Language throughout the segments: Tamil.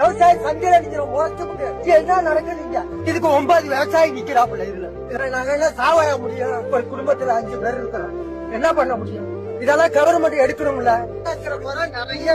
விவசாயி சந்தையில் அடிக்கிற முறைச்சு என்ன நடக்குதுங்க இதுக்கு ஒன்பது விவசாயி நிக்கிறாப்புல இதுல. நாங்க என்ன சாவாய முடியும். ஒரு குடும்பத்துல அஞ்சு பேர் இருக்கிறோம் என்ன பண்ண முடியும்? இதெல்லாம் கவர்மெண்ட் எடுக்கணும்ல? நிறைய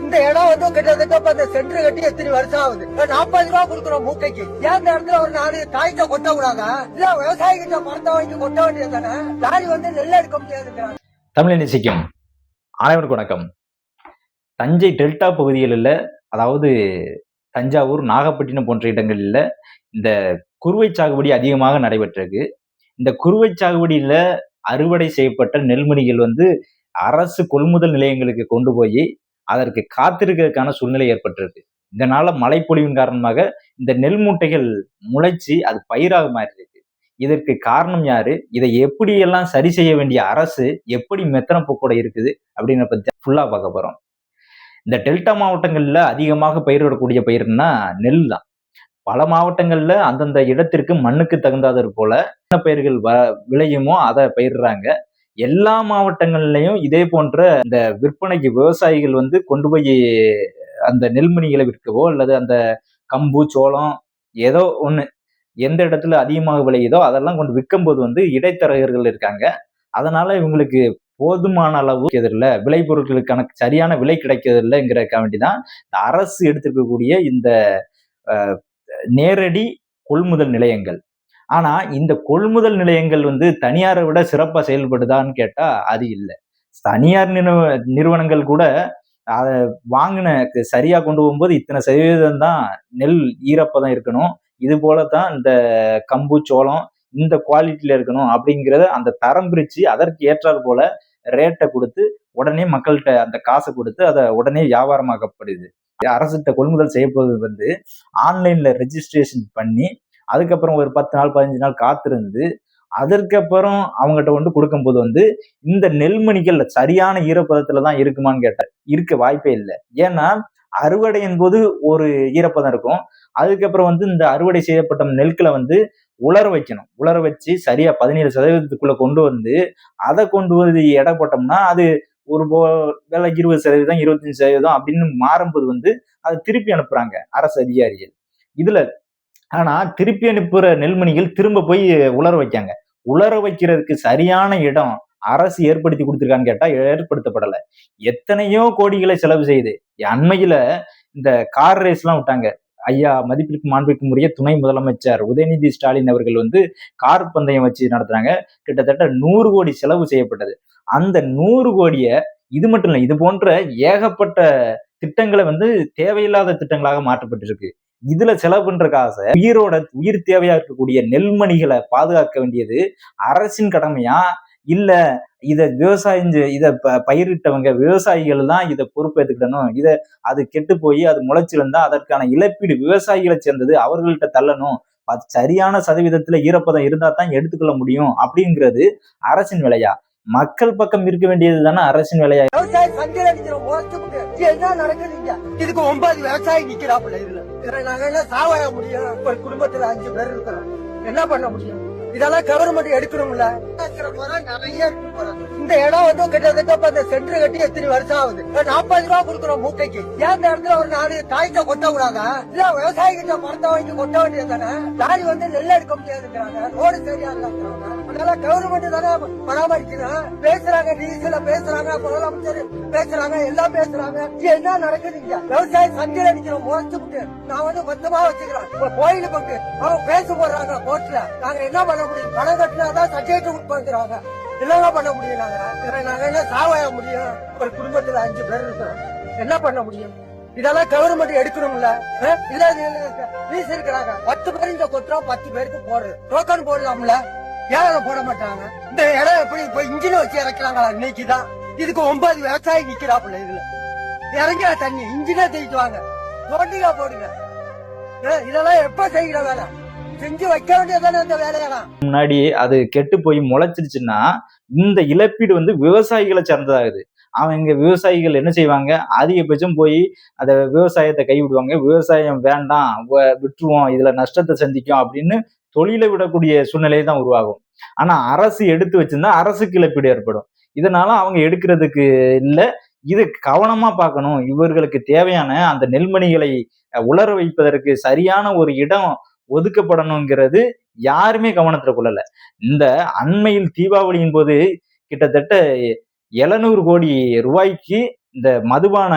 இந்த இடம் வந்து கிட்டத்தட்ட இப்ப இந்த சென்டர் கட்டி எத்தனை வருஷம் ஆகுது? நாற்பது ரூபா கொடுக்குறோம் மூட்டைக்கு ஏன் இந்த இடத்துல ஒரு நாலு தாய்க்க கொட்ட கூடாதா இல்ல விவசாயி கிட்ட மரத்தை வாங்கி கொட்ட வேண்டியது தானே லாரி வந்து நெல் எடுக்க முடியாது தமிழ் நேசிக்கும் அனைவருக்கு வணக்கம். தஞ்சை டெல்டா பகுதிகளில் அதாவது தஞ்சாவூர் நாகப்பட்டினம் போன்ற இடங்களில் இந்த குறுவை சாகுபடி அதிகமாக நடைபெற்றிருக்கு. இந்த குறுவை சாகுபடியில் அறுவடை செய்யப்பட்ட நெல்மணிகள் வந்து அரசு கொள்முதல் நிலையங்களுக்கு கொண்டு போய் அதற்கு காத்திருக்கிறதுக்கான சூழ்நிலை ஏற்பட்டிருக்கு. இதனால மழைப்பொழிவின் காரணமாக இந்த நெல் மூட்டைகள் முளைச்சி அது பயிராக மாறி இருக்கு இதற்கு காரணம் யாரு? இதை எப்படியெல்லாம் சரி செய்ய வேண்டிய அரசு எப்படி மெத்தன போக்கோட இருக்குது அப்படின்னு பத்தி ஃபுல்லா பார்க்க போறோம். இந்த டெல்டா மாவட்டங்களில் அதிகமாக பயிரிடக்கூடிய பயிர்னா நெல் தான். பல மாவட்டங்களில் அந்தந்த இடத்திற்கு மண்ணுக்கு தகுந்தாதது போல என்ன பயிர்கள் வ விளையுமோ அதை பயிரிடுறாங்க எல்லா மாவட்டங்கள்லையும் இதே போன்ற இந்த விற்பனைக்கு விவசாயிகள் வந்து கொண்டு போய் அந்த நெல்மணிகளை விற்கவோ அல்லது அந்த கம்பு சோளம் ஏதோ ஒன்று எந்த இடத்துல அதிகமாக விளையுதோ அதெல்லாம் கொண்டு விற்கும்போது வந்து இடைத்தரகர்கள் இருக்காங்க. அதனால இவங்களுக்கு போதுமான அளவு எதிரில் விளைபொருட்களுக்கான சரியான விலை கிடைக்கிறதில்லைங்கிறக்க வேண்டி தான் இந்த அரசு எடுத்திருக்கக்கூடிய இந்த நேரடி கொள்முதல் நிலையங்கள். ஆனால் இந்த கொள்முதல் நிலையங்கள் வந்து தனியாரை விட சிறப்பாக செயல்படுதான்னு கேட்டால் அது இல்லை. தனியார் நிறுவ நிறுவனங்கள் கூட அதை வாங்கின சரியாக கொண்டு போகும்போது இத்தனை சதவீதம் தான் நெல் ஈரப்பதம் இருக்கணும். இது போல தான் இந்த கம்பு சோளம் இந்த குவாலிட்டியில இருக்கணும் அப்படிங்கிறத அந்த தரம் பிரித்து அதற்கு ஏற்றாற் போல ரேட்டை கொடுத்து உடனே மக்கள்கிட்ட அந்த காசை கொடுத்து அதை உடனே வியாபாரமாக்கப்படுது. அரசுகிட்ட கொள்முதல் செய்யப்படுவது வந்து ஆன்லைன்ல ரெஜிஸ்ட்ரேஷன் பண்ணி அதுக்கப்புறம் ஒரு பத்து நாள் பதினஞ்சு நாள் காத்திருந்து அதற்கப்புறம் அவங்ககிட்ட வந்து கொடுக்கும்போது வந்து இந்த நெல்மணிகள் சரியான ஈரப்பதத்துல தான் இருக்குமான்னு கேட்டேன் இருக்க வாய்ப்பே இல்லை. ஏன்னா அறுவடை என்பது ஒரு ஈரப்பதம் இருக்கும். அதுக்கப்புறம் வந்து இந்த அறுவடை செய்யப்பட்ட நெல்களை வந்து உலர வைக்கணும். உலர வச்சு சரியா பதினேழு சதவீதத்துக்குள்ள கொண்டு வந்து அதை கொண்டு வந்து எடை போட்டோம்னா அது ஒரு போ வேலை இருபது சதவீதம் இருபத்தஞ்சு சதவீதம் அப்படின்னு மாறும்போது வந்து அதை திருப்பி அனுப்புறாங்க அரசு அதிகாரிகள். இதுல ஆனா திருப்பி அனுப்புற நெல்மணிகள் திரும்ப போய் உலர வைக்காங்க. உலர வைக்கிறதுக்கு சரியான இடம் அரசு ஏற்படுத்தி கொடுத்துருக்கான்னு கேட்டா ஏற்படுத்தப்படல. எத்தனையோ கோடிகளை செலவு செய்து அண்மையில இந்த கார் ரேஸ் எல்லாம் விட்டாங்க. ஐயா மதிப்பிற்கு மாண்பிற்கும் உரிய துணை முதலமைச்சர் உதயநிதி ஸ்டாலின் அவர்கள் வந்து கார் பந்தயம் வச்சு நடத்துறாங்க. கிட்டத்தட்ட நூறு கோடி செலவு செய்யப்பட்டது. அந்த நூறு கோடியை இது மட்டும் இல்லை இது போன்ற ஏகப்பட்ட திட்டங்களை வந்து தேவையில்லாத திட்டங்களாக மாற்றப்பட்டிருக்கு. இதுல செலவு பண்ற காசை உயிரோட உயிர் தேவையா இருக்கக்கூடிய நெல்மணிகளை பாதுகாக்க வேண்டியது அரசின் கடமையா? இல்ல இதை விவசாயம் இதை ப- பயிரிட்டவங்க விவசாயிகள் தான் இதை பொறுப்பேற்றுக்கிடணும் இதை அது கெட்டு போய் அது முளைச்சிருந்தா அதற்கான இழப்பீடு விவசாயிகளை சேர்ந்தது அவர்கள்ட்ட தள்ளணும். அது சரியான சதவீதத்துல ஈரப்பதம் இருந்தா தான் எடுத்துக்கொள்ள முடியும் அப்படிங்கிறது அரசின் வேலையா? மக்கள் பக்கம் இருக்க வேண்டியது தானே அரசின் வேலையா? இதுக்கு ஒன்பது விவசாயி நிக்கிறாப்புல இதுல இதுல நாங்க என்ன சாவாய முடியும். ஒரு குடும்பத்துல அஞ்சு பேர் இருக்கிறோம் என்ன பண்ண முடியும்? இதெல்லாம் கவர்மெண்ட் எடுக்கணும்ல. நிறைய இந்த இடம் வந்து கிட்டத்தட்ட அந்த இந்த சென்டர் கட்டி எத்தனை வருஷம் ஆகுது? நாற்பது ரூபா கொடுக்குறோம் மூட்டைக்கு. ஏன் இந்த இடத்துல ஒரு நாலு காய்ச்ச கொட்ட கூடாதா? இல்ல விவசாயிகிட்ட மரத்தை வாங்கி கொட்ட வேண்டியது தானே? லாரி வந்து நெல் எடுக்க முடியாதுங்கிறாங்க. ரோடு சரியா இல்லைங்கிறாங்க அதனால கவர்மெண்ட் தானே பராமரிக்கணும் பேசுறாங்க டீசல பேசுறாங்க முதலமைச்சர் பேசுறாங்க எல்லாம் பேசுறாங்க. இது என்ன நடக்குதுங்க விவசாய சந்தையில் அடிக்கிற முறைச்சு நான் வந்து மொத்தமா வச்சுக்கிறேன். இப்ப கோயிலுக்கு வந்து அவங்க பேச போடுறாங்க கோர்ட்ல நாங்க என்ன பண்ண முடியும்? பணம் கட்டினாதான் சர்டிபிகேட் கொடுப்பாங்கிறாங்க என்னதான் பண்ண முடியும் நாங்க? நாங்க என்ன சாவாய முடியும்? ஒரு குடும்பத்துல அஞ்சு பேர் இருக்கிறோம் என்ன பண்ண முடியும்? இதெல்லாம் கவர்மெண்ட் எடுக்கணும்ல? இல்ல இருக்கிறாங்க. பத்து பேர் இங்க கொத்துறோம் பத்து பேருக்கு போடுறது. டோக்கன் போடலாம்ல? ஏன் போட மாட்டாங்க? இந்த இடம் எப்படி இப்ப இன்ஜினை வச்சு இறக்கிறாங்களா? இன்னைக்குதான் இதுக்கு ஒன்பது விவசாயி நிக்கிறாப்புல இதுல. இறங்கியா தண்ணி இன்ஜினே தேய்க்குவாங்க போட்டியா போடுங்க. இதெல்லாம் எப்ப செய்கிற வேலை? செஞ்சு வைக்க வேண்டியதானே இந்த வேலையெல்லாம்? முன்னாடி அது கெட்டு போய் முளைச்சிருச்சுன்னா இந்த இழப்பீடு வந்து விவசாயிகளை சார்ந்ததாகுது. அவங்க விவசாயிகள் என்ன செய்வாங்க? அதிகபட்சம் போய் அந்த விவசாயத்தை கைவிடுவாங்க. விவசாயம் வேண்டாம் வ- விட்டுருவோம் இதுல நஷ்டத்தை சந்திக்கும் அப்படின்னு தொழிலை விடக்கூடிய சூழ்நிலை தான் உருவாகும். ஆனா அரசு எடுத்து வச்சிருந்தா அரசுக்கு இழப்பீடு ஏற்படும். இதனால அவங்க எடுக்கிறதுக்கு இல்லை. இது கவனமா பார்க்கணும். இவர்களுக்கு தேவையான அந்த நெல்மணிகளை உலர வைப்பதற்கு சரியான ஒரு இடம் ஒதுக்கப்படணுங்கிறது யாருமே கவனத்துல கொள்ளல. இந்த அண்மையில் தீபாவளியின் போது கிட்டத்தட்ட எழுநூறு கோடி ரூபாய்க்கு இந்த மதுபான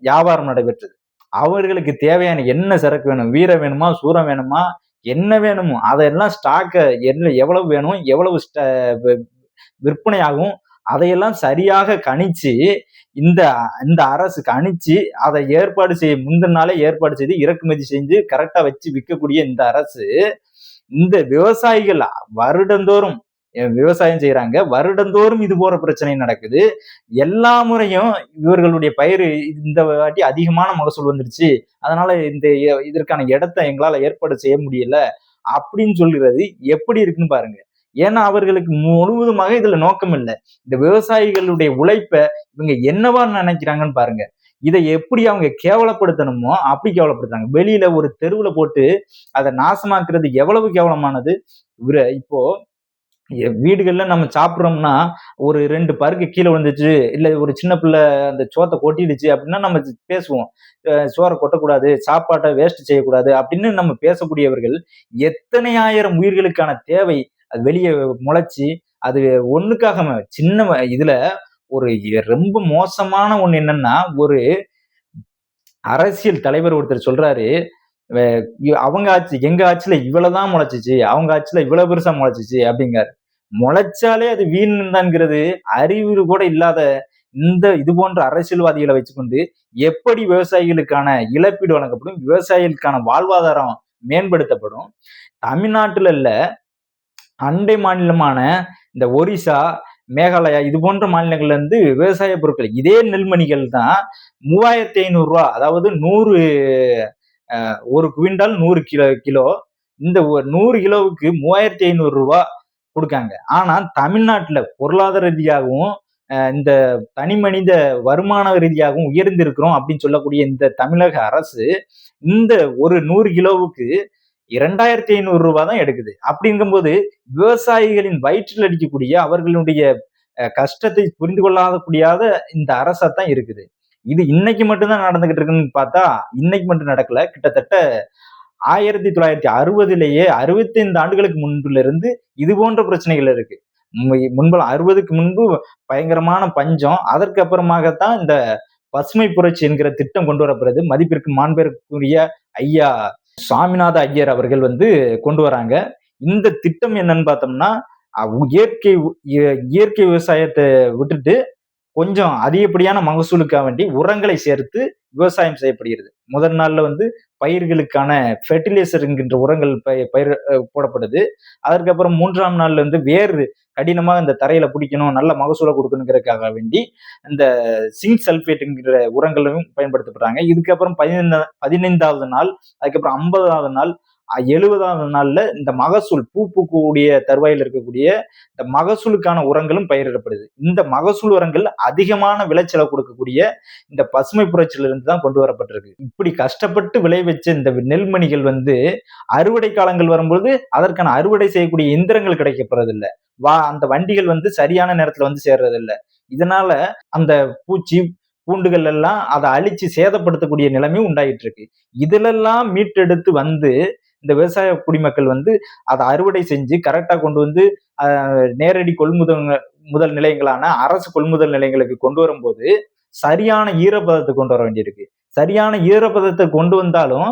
வியாபாரம் நடைபெற்றது. அவர்களுக்கு தேவையான என்ன சரக்கு வேணும்? வீரம் வேணுமா? சூரம் வேணுமா? என்ன வேணுமோ அதெல்லாம் ஸ்டாக்கை என்ன எவ்வளவு வேணும் எவ்வளவு ஸ்ட- விற்பனையாகும் அதையெல்லாம் சரியாக கணிச்சு இந்த இந்த அரசு கணிச்சு அதை ஏற்பாடு செய்ய முந்தின நாளே ஏற்பாடு செய்து இறக்குமதி செஞ்சு கரெக்டா வச்சு விற்கக்கூடிய இந்த அரசு இந்த விவசாயிகள் வருடந்தோறும் விவசாயம் செய்யறாங்க வருடந்தோறும் இது போற பிரச்சனை நடக்குது. எல்லா முறையும் இவர்களுடைய பயிர் இந்த வாட்டி அதிகமான மகசூல் வந்துருச்சு. அதனால இந்த இதற்கான இடத்தை எங்களால ஏற்பாடு செய்ய முடியல அப்படின்னு சொல்லுறது எப்படி இருக்குன்னு பாருங்க. ஏன்னா அவர்களுக்கு முழுவதுமாக இதுல நோக்கம் இல்லை. இந்த விவசாயிகளுடைய உழைப்பை இவங்க என்னவா நினைக்கிறாங்கன்னு பாருங்க. இதை எப்படி அவங்க கேவலப்படுத்தணுமோ அப்படி கேவலப்படுத்துறாங்க. வெளியில ஒரு தெருவுல போட்டு அதை நாசமாக்குறது எவ்வளவு கேவலமானது? இவர இப்போ வீடுகளில் நம்ம சாப்பிட்றோம்னா ஒரு ரெண்டு பருக்கு கீழே விழுந்துச்சு இல்ல ஒரு சின்ன பிள்ளை அந்த சோத்தை கொட்டிடுச்சு அப்படின்னா நம்ம பேசுவோம். சோறை கொட்டக்கூடாது சாப்பாட்டை வேஸ்ட் செய்யக்கூடாது அப்படின்னு நம்ம பேசக்கூடியவர்கள் எத்தனை ஆயிரம் உயிர்களுக்கான தேவை அது வெளியே முளைச்சி அது ஒண்ணுக்காக சின்ன இதில் இதுல ஒரு ரொம்ப மோசமான ஒண்ணு என்னன்னா ஒரு அரசியல் தலைவர் ஒருத்தர் சொல்றாரு அவங்க ஆட்சி எங்க ஆட்சியில இவ்வளவுதான் முளைச்சிச்சு அவங்க ஆட்சியில இவ்வளவு பெருசா முளைச்சிச்சு அப்படிங்கிறாரு. முளைச்சாலே அது வீண் தான்கிறது அறிவு கூட இல்லாத இந்த இது போன்ற அரசியல்வாதிகளை வச்சுக்கொண்டு எப்படி விவசாயிகளுக்கான இழப்பீடு வழங்கப்படும் விவசாயிகளுக்கான வாழ்வாதாரம் மேம்படுத்தப்படும். தமிழ்நாட்டில் இல்ல அண்டை மாநிலமான இந்த ஒரிசா மேகாலயா இது போன்ற மாநிலங்கள்ல இருந்து விவசாய பொருட்கள் இதே நெல்மணிகள் தான் மூவாயிரத்தி ஐநூறு ரூபா அதாவது நூறு ஒரு குவிண்டால் நூறு கிலோ கிலோ. இந்த நூறு கிலோவுக்கு மூவாயிரத்தி ஐநூறு ரூபா கொடுக்காங்க. ஆனா தமிழ்நாட்டுல பொருளாதார ரீதியாகவும் இந்த தனி மனித வருமான ரீதியாகவும் உயர்ந்திருக்கிறோம் அப்படின்னு சொல்லக்கூடிய இந்த தமிழக அரசு இந்த ஒரு நூறு கிலோவுக்கு இரண்டாயிரத்தி ஐநூறு ரூபாய் தான் எடுக்குது. அப்படிங்கும்போது விவசாயிகளின் வயிற்றில் அடிக்கக்கூடிய அவர்களுடைய கஷ்டத்தை புரிந்து கொள்ளாத கூடியாத இந்த அரசா தான் இருக்குது. இது இன்னைக்கு மட்டும்தான் நடந்துகிட்டு இருக்குன்னு பார்த்தா இன்னைக்கு மட்டும் நடக்கல. கிட்டத்தட்ட ஆயிரத்தி தொள்ளாயிரத்தி அறுபதுலேயே அறுபத்தைந்து ஆண்டுகளுக்கு முன்புலேருந்து இது போன்ற பிரச்சனைகள் இருக்கு. முன்பு- அறுபதுக்கு முன்பு பயங்கரமான பஞ்சம். அதற்கு அப்புறமாகத்தான் இந்த பசுமை புரட்சி என்கிற திட்டம் கொண்டு வரப்படுது. மதிப்பிற்கு மாண்பிற்குரிய ஐயா சுவாமிநாத ஐயர் அவர்கள் வந்து கொண்டு வராங்க. இந்த திட்டம் என்னன்னு பார்த்தோம்னா இயற்கை இயற்கை விவசாயத்தை விட்டுட்டு கொஞ்சம் அதிகப்படியான மகசூலுக்காக வேண்டி உரங்களை சேர்த்து விவசாயம் செய்யப்படுகிறது. முதல் நாள்ல வந்து பயிர்களுக்கான ஃபெர்டிலைசர் என்கின்ற உரங்கள் பய- பயிர் போடப்படுது. அதற்கப்புறம் மூன்றாம் நாள்ல இருந்து வேர் கடினமாக இந்த தரையில பிடிக்கணும் நல்ல மகசூலை கொடுக்கணுங்கிறதுக்காக வேண்டி இந்த சிங்க் சல்ஃபேட்டுங்கிற உரங்களும் பயன்படுத்தப்படுறாங்க. இதுக்கப்புறம் பதினைந்தா பதினைந்தாவது நாள் அதுக்கப்புறம் ஐம்பதாவது நாள் எழுபதாம் நாளில் இந்த மகசூல் பூ பூக்கக்கூடிய தருவாயில் இருக்கக்கூடிய இந்த மகசூலுக்கான உரங்களும் பயிரிடப்படுது. இந்த மகசூல் உரங்கள் அதிகமான விளைச்சலை கொடுக்கக்கூடிய இந்த பசுமை புரட்சியிலிருந்து தான் கொண்டு வரப்பட்டிருக்கு. இப்படி கஷ்டப்பட்டு விளைவிச்ச இந்த நெல்மணிகள் வந்து அறுவடை காலங்கள் வரும்போது அதற்கான அறுவடை செய்யக்கூடிய இயந்திரங்கள் கிடைக்கப்படுறதில்லை வா அந்த வண்டிகள் வந்து சரியான நேரத்தில் வந்து சேர்றதில்லை. இதனால அந்த பூச்சி பூண்டுகள் எல்லாம் அதை அழிச்சு சேதப்படுத்தக்கூடிய நிலைமை உண்டாகிட்டு இருக்கு இதுலெல்லாம் மீட்டெடுத்து வந்து இந்த விவசாய குடிமக்கள் வந்து அதை அறுவடை செஞ்சு கரெக்டாக கொண்டு வந்து நேரடி கொள்முதல் முதல் நிலையங்களான அரசு கொள்முதல் நிலையங்களுக்கு கொண்டு வரும்போது சரியான ஈரப்பதத்தை கொண்டு வர வேண்டியிருக்கு. சரியான ஈரப்பதத்தை கொண்டு வந்தாலும்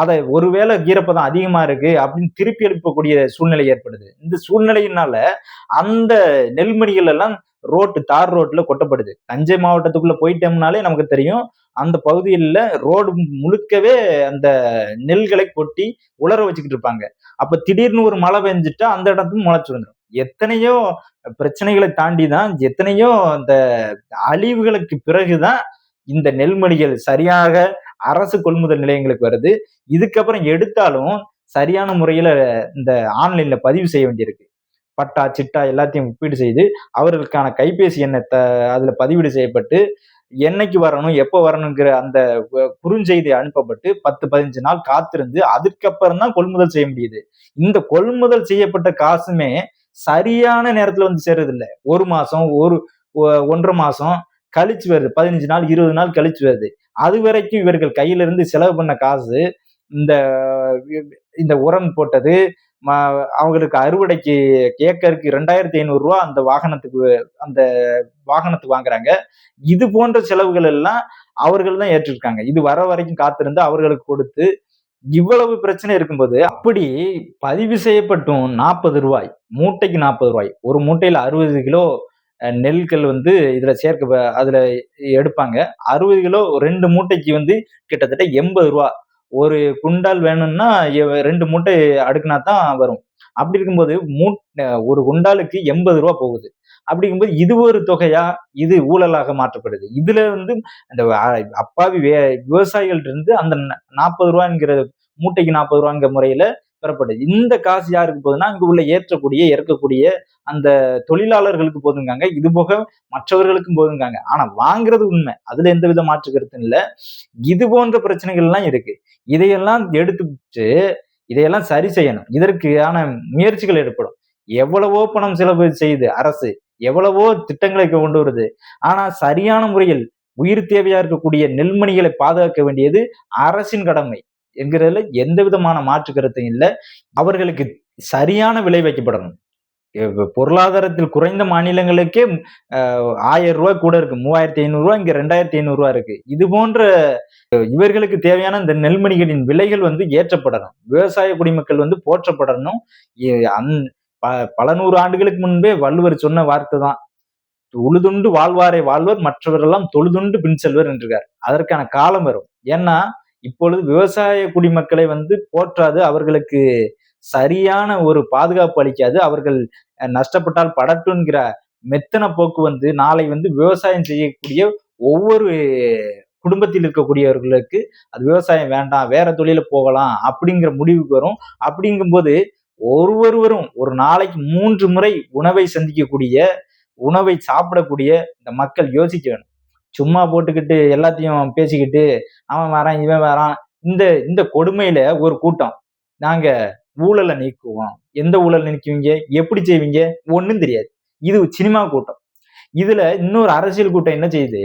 அதை ஒருவேளை ஈரப்பதம் அதிகமா இருக்கு அப்படின்னு திருப்பி எழுப்பக்கூடிய சூழ்நிலை ஏற்படுது. இந்த சூழ்நிலையினால அந்த நெல்மணிகள் எல்லாம் ரோட்டு தார் ரோட்ல கொட்டப்படுது. தஞ்சை மாவட்டத்துக்குள்ள போயிட்டோம்னாலே நமக்கு தெரியும் அந்த பகுதியில் ரோடு முழுக்கவே அந்த நெல்களை கொட்டி உலர வச்சுக்கிட்டு இருப்பாங்க. அப்ப திடீர்னு ஒரு மழை பெஞ்சிட்டா அந்த இடத்துக்கும் முளைச்சு வந்துடும் எத்தனையோ பிரச்சனைகளை தாண்டி தான் எத்தனையோ அந்த அழிவுகளுக்கு பிறகுதான் இந்த நெல்மணிகள் சரியாக அரசு கொள்முதல் நிலையங்களுக்கு வருது. இதுக்கப்புறம் எடுத்தாலும் சரியான முறையில இந்த ஆன்லைன்ல பதிவு செய்ய வேண்டியிருக்கு. பட்டா சிட்டா எல்லாத்தையும் ஒப்பீடு செய்து அவர்களுக்கான கைபேசி எண்ணை த அதில் பதிவீடு செய்யப்பட்டு என்னைக்கு வரணும் எப்போ வரணுங்கிற அந்த குறுஞ்செய்தி அனுப்பப்பட்டு பத்து பதினஞ்சு நாள் காத்திருந்து அதுக்கப்புறம் தான் கொள்முதல் செய்ய முடியுது. இந்த கொள்முதல் செய்யப்பட்ட காசுமே சரியான நேரத்துல வந்து சேர்றது இல்லை ஒரு மாசம் ஒரு ஒ- ஒன்றரை மாசம் கழிச்சு வருது. பதினஞ்சு நாள் இருபது நாள் கழிச்சு வருது. அது வரைக்கும் இவர்கள் கையிலிருந்து செலவு பண்ண காசு இந்த இந்த உரம் போட்டது அவங்களுக்கு அறுவடைக்கு ஏக்கருக்கு ரெண்டாயிரத்தி ஐநூறு ரூபா அந்த வாகனத்துக்கு அந்த வாகனத்துக்கு வாங்குறாங்க. இது போன்ற செலவுகள் எல்லாம் அவர்கள் தான் ஏற்றிருக்காங்க. இது வர வரைக்கும் காத்திருந்து அவர்களுக்கு கொடுத்து இவ்வளவு பிரச்சனை இருக்கும்போது அப்படி பதிவு செய்யப்பட்டும் நாற்பது ரூபாய் மூட்டைக்கு நாற்பது ரூபாய். ஒரு மூட்டையில் அறுபது கிலோ நெல்கள் வந்து இதுல சேர்க்க அதில் அதுல எடுப்பாங்க. அறுபது கிலோ ரெண்டு மூட்டைக்கு வந்து கிட்டத்தட்ட எண்பது ரூபா ஒரு குண்டால் வேணும்னா ரெண்டு மூட்டை அடுக்குனா தான் வரும். அப்படி இருக்கும்போது மூ ஒரு குண்டாலுக்கு எண்பது ரூபா போகுது. அப்படிங்கும்போது இது ஒரு தொகையா? இது ஊழலாக மாற்றப்படுது. இதுல வந்து அந்த அப்பாவி வே விவசாயிகள்ட்ட இருந்து அந்த நாற்பது ரூபாங்கிற மூட்டைக்கு நாற்பது ரூபாங்கிற முறையில பெறப்படுது இந்த காசு யாருக்கு போகுதுன்னா அங்க உள்ள ஏற்றக்கூடிய இறக்கக்கூடிய அந்த தொழிலாளர்களுக்கு போதுங்காங்க. இது போக மற்றவர்களுக்கும் போதுங்காங்க. ஆனா வாங்குறது உண்மை. அதுல எந்த வித மாற்று கருத்தும் இல்ல. இது போன்ற பிரச்சனைகள் எல்லாம் இருக்கு. இதையெல்லாம் எடுத்துட்டு இதையெல்லாம் சரி செய்யணும். இதற்கான முயற்சிகள் ஏற்படும். எவ்வளவோ பணம் செலவு செய்யுது அரசு. எவ்வளவோ திட்டங்களை கொண்டு வருது. ஆனா சரியான முறையில் உயிர் தேவையா இருக்கக்கூடிய நெல்மணிகளை பாதுகாக்க வேண்டியது அரசின் கடமை. என்கிறதுல எந்த விதமான மாற்று கருத்தும் இல்லை. அவர்களுக்கு சரியான விலை வைக்கப்படணும். பொருளாதாரத்தில் குறைந்த மாநிலங்களுக்கே ஆயிரம் ரூபாய் கூட இருக்கு. மூவாயிரத்தி ஐநூறுரூவா இங்கே இங்க ரெண்டாயிரத்தி ஐநூறுரூவா இருக்கு. இது போன்ற இவர்களுக்கு தேவையான இந்த நெல்மணிகளின் விலைகள் வந்து ஏற்றப்படணும். விவசாய குடிமக்கள் வந்து போற்றப்படணும். இ- அந்- ப- பல நூறு ஆண்டுகளுக்கு முன்பே வள்ளுவர் சொன்ன வார்த்தை தான். உழுதுண்டு வாழ்வாரை வாழ்வர் மற்றவரெல்லாம் தொழுதுண்டு பின் செல்வர் என்றார் அதற்கான காலம் வரும். ஏன்னா இப்பொழுது விவசாய குடிமக்களை வந்து போற்றாது அவர்களுக்கு சரியான ஒரு பாதுகாப்பு அளிக்காது அவர்கள் நஷ்டப்பட்டால் படட்டுங்கிற மெத்தன போக்கு வந்து நாளை வந்து விவசாயம் செய்யக்கூடிய ஒவ்வொரு குடும்பத்தில் இருக்கக்கூடியவர்களுக்கு அது விவசாயம் வேண்டாம் வேற தொழில போகலாம் அப்படிங்கிற முடிவுக்கு வரும். அப்படிங்கும்போது ஒவ்வொருவரும் ஒரு நாளைக்கு மூன்று முறை உணவை சந்திக்கக்கூடிய உணவை சாப்பிடக்கூடிய இந்த மக்கள் யோசிக்க வேணும். சும்மா போட்டுக்கிட்டு எல்லாத்தையும் பேசிக்கிட்டு அவன் வரான் இவன் வரான். இந்த இந்த கொடுமையில ஒரு கூட்டம். நாங்க ஊழலை நீக்குவோம். எந்த ஊழல் நீக்குவீங்க? எப்படி செய்வீங்க? ஒன்றும் தெரியாது. இது சினிமா கூட்டம். இதுல இன்னொரு அரசியல் கூட்டம் என்ன செய்யுது?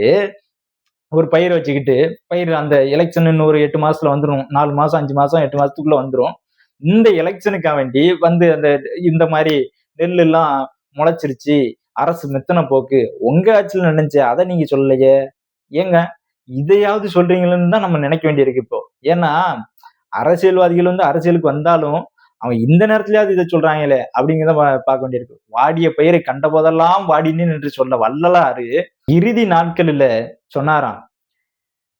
ஒரு பயிர் வச்சுக்கிட்டு பயிர் அந்த எலெக்ஷன் இன்னும் ஒரு எட்டு மாசத்துல வந்துடும் நாலு மாசம் அஞ்சு மாசம் எட்டு மாசத்துக்குள்ள வந்துடும் இந்த எலெக்ஷனுக்காக வேண்டி வந்து அந்த இந்த மாதிரி நெல் எல்லாம் முளைச்சிருச்சு. அரசு மெத்தன போக்கு உங்க ஆட்சியில் நினைச்சு அதை நீங்க சொல்லலையே. ஏங்க இதையாவது சொல்றீங்களன்னு தான் நம்ம நினைக்க வேண்டியிருக்கு இப்போ. ஏன்னா அரசியல்வாதிகள் வந்து அரசியலுக்கு வந்தாலும் அவங்க இந்த நேரத்துலயாவது இதை சொல்றாங்களே அப்படிங்கிறத பார்க்க வேண்டியிருக்கு. வாடிய பயிரை கண்ட போதெல்லாம் வாடினேன் என்று சொல்ல வள்ளலாறு இறுதி நாட்களில சொன்னாராம்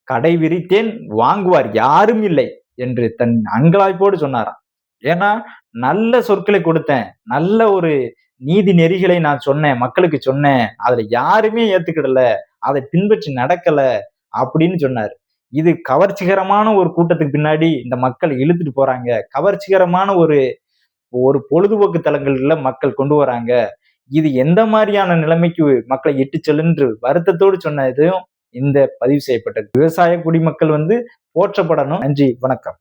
கடை விரித்தேன் வாங்குவார் யாரும் இல்லை என்று தன் அங்கலாய்ப்போடு சொன்னாராம். ஏன்னா நல்ல சொற்களை கொடுத்தேன் நல்ல ஒரு நீதி நெறிகளை நான் சொன்னேன் மக்களுக்கு சொன்னேன் அதுல யாருமே ஏத்துக்கிடல அதை பின்பற்றி நடக்கல அப்படின்னு சொன்னார். இது கவர்ச்சிகரமான ஒரு கூட்டத்துக்கு பின்னாடி இந்த மக்கள் இழுத்துட்டு போறாங்க. கவர்ச்சிகரமான ஒரு ஒரு பொழுதுபோக்கு தலங்கள்ல மக்கள் கொண்டு வராங்க. இது எந்த மாதிரியான நிலைமைக்கு மக்களை இட்டு செல்லுன்று வருத்தத்தோடு சொன்னதும் இந்த பதிவு செய்யப்பட்டது. விவசாய குடிமக்கள் வந்து போற்றப்படணும். நன்றி வணக்கம்.